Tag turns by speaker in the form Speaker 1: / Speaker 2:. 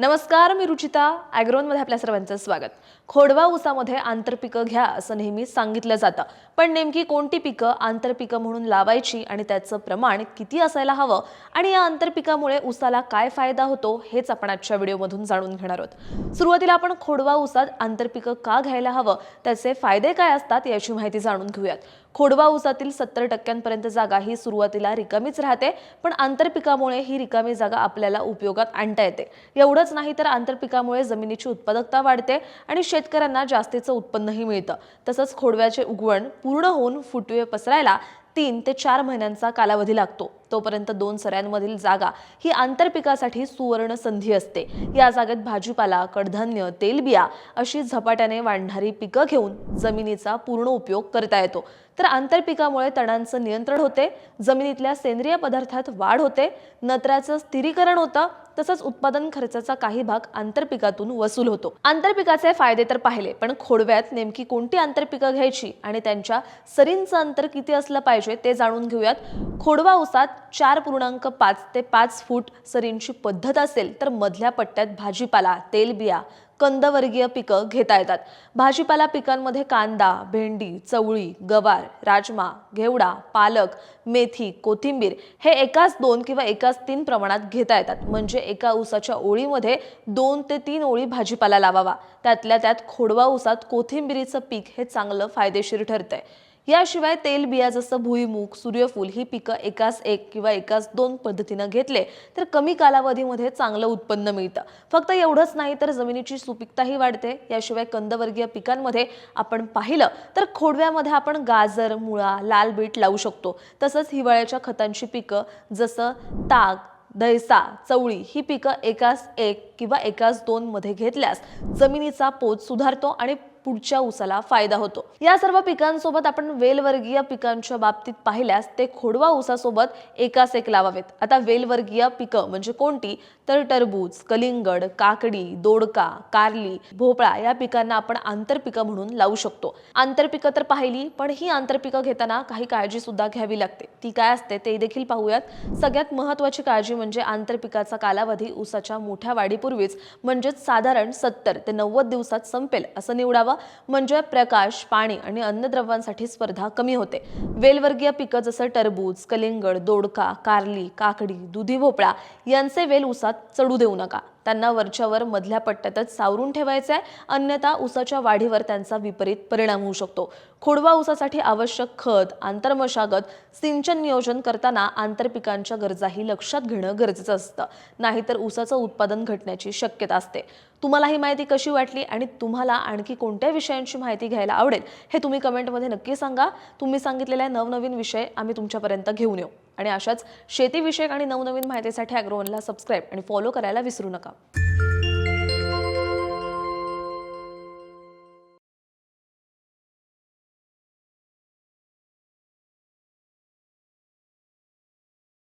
Speaker 1: नमस्कार मी रुचिता. ॲग्रोनमध्ये आपल्या सर्वांचं स्वागत. खोडवा ऊसामध्ये आंतरपिकं घ्या असं नेहमी सांगितलं जातं. पण नेमकी कोणती पिकं आंतरपिकं म्हणून लावायची आणि त्याचं प्रमाण किती असायला हवं आणि या आंतरपिकामुळे ऊसाला काय फायदा होतो हेच आपण आजच्या व्हिडिओमधून जाणून घेणार आहोत. सुरुवातीला आपण खोडवा ऊसात आंतरपिकं का घ्यायला हवं त्याचे फायदे काय असतात याची माहिती जाणून घेऊयात. खोडवा ऊसातील सत्तर टक्क्यांपर्यंत जागा ही सुरुवातीला रिकामीच राहते पण आंतरपिकामुळे ही रिकामी जागा आपल्याला उपयोगात आणता येते. एवढंच नाही तर आंतरपिकामुळे जमिनीची उत्पादकता वाढते आणि शेतकऱ्यांना जास्तीचं उत्पन्नही मिळतं. तसंच खोडव्याचे उगवण पूर्ण होऊन फुटवे पसरायला तीन ते चार महिन्यांचा कालावधी लागतो. तोपर्यंत दोन सऱ्यांमधील जागा ही आंतरपिकासाठी सुवर्ण संधी असते. या जागेत भाजीपाला कडधान्य तेलबिया अशी झपाट्याने वाढणारी पिकं घेऊन जमिनीचा पूर्ण उपयोग करता येतो. तर आंतरपिकामुळे तणांचं नियंत्रण होते जमिनीतल्या सेंद्रिय पदार्थात वाढ होते नत्राचं स्थिरीकरण होतं तसंच उत्पादन खर्चाचा काही भाग आंतरपिकातून वसूल होतो. आंतरपिकाचे फायदे तर पाहिले पण खोडव्यात नेमकी कोणती आंतरपिकं घ्यायची आणि त्यांच्या सरींचं अंतर किती असलं पाहिजे ते जाणून घेऊयात. खोडवा उसात चार पूर्णांक पाच ते पाच फूट सरींची पद्धत असेल तर मधल्या पट्ट्यात भाजीपाला तेलबिया कंदवर्गीय पिकं घेता येतात. भाजीपाला पिकांमध्ये कांदा भेंडी चवळी गवार राजमा घेवडा पालक मेथी कोथिंबीर हे एकाच दोन किंवा एकाच तीन प्रमाणात घेता येतात. म्हणजे एका ऊसाच्या ओळीमध्ये दोन ते तीन ओळी भाजीपाला लावावा. त्यातल्या त्यात खोडवा ऊसात कोथिंबिरीचं पीक हे चांगलं फायदेशीर ठरतंय. याशिवाय तेलबिया जसं भुईमूग सूर्यफूल ही पिकं एकाच एक किंवा एकाच दोन पद्धतीनं घेतले तर कमी कालावधीमध्ये चांगलं उत्पन्न मिळतं. फक्त एवढंच नाही तर जमिनीची सुपीकताही वाढते. याशिवाय कंदवर्गीय पिकांमध्ये आपण पाहिलं तर खोडव्यामध्ये आपण गाजर मुळा लाल बीट लावू शकतो. तसंच हिवाळ्याच्या खतांची पिकं जसं ताक दैसा चवळी ही पिकं एकाच एक किंवा एकाच दोन मध्ये घेतल्यास जमिनीचा पोत सुधारतो आणि पुढच्या ऊसाला फायदा होतो. या सर्व पिकांसोबत आपण वेलवर्गीय पिकांच्या बाबतीत पाहिल्यास ते खोडवा ऊसासोबत एकाच एक लावावेत. आता वेलवर्गीय पिकं म्हणजे कोणती? तर टरबूज कलिंगड काकडी दोडका कारली भोपळा या पिकांना आपण आंतरपिकं म्हणून लावू शकतो. आंतरपिकं तर पाहिली पण ही आंतरपिकं घेताना काही काळजी सुद्धा घ्यावी लागते. ती काय असते ते देखील पाहूयात. सगळ्यात महत्वाची काळजी म्हणजे आंतरपिकाचा कालावधी ऊसाच्या मोठ्या वाढीपूर्वीच म्हणजेच साधारण सत्तर ते नव्वद दिवसात संपेल असं निवडावं म्हणजे प्रकाश पाणी आणि अन्नद्रव्यांसाठी स्पर्धा कमी होते. वेलवर्गीय पिकं जसं टरबूज कलिंगड दोडका कारली काकडी दुधी भोपळा यांचे वेल उसात चढू देऊ नका. त्यांना वरच्यावर मधल्या पट्ट्यातच सावरून ठेवायचं आहे अन्यथा ऊसाच्या वाढीवर त्यांचा विपरीत परिणाम होऊ शकतो. खोडवा ऊसासाठी आवश्यक खत आंतरमशागत सिंचन नियोजन करताना आंतरपिकांच्या गरजाही लक्षात घेणं गरजेचं असतं. नाहीतर ऊसाचं उत्पादन घटण्याची शक्यता असते. तुम्हाला ही माहिती कशी वाटली आणि तुम्हाला आणखी कोणत्या विषयांची माहिती घ्यायला आवडेल हे तुम्ही कमेंटमध्ये नक्की सांगा. तुम्ही सांगितलेल्या नवनवीन विषय आम्ही तुमच्यापर्यंत घेऊन येऊ. आणि अशाच शेतीविषयक आणि नवनवीन माहितीसाठी अॅग्रोवनला सबस्क्राईब आणि फॉलो करायला विसरू नका.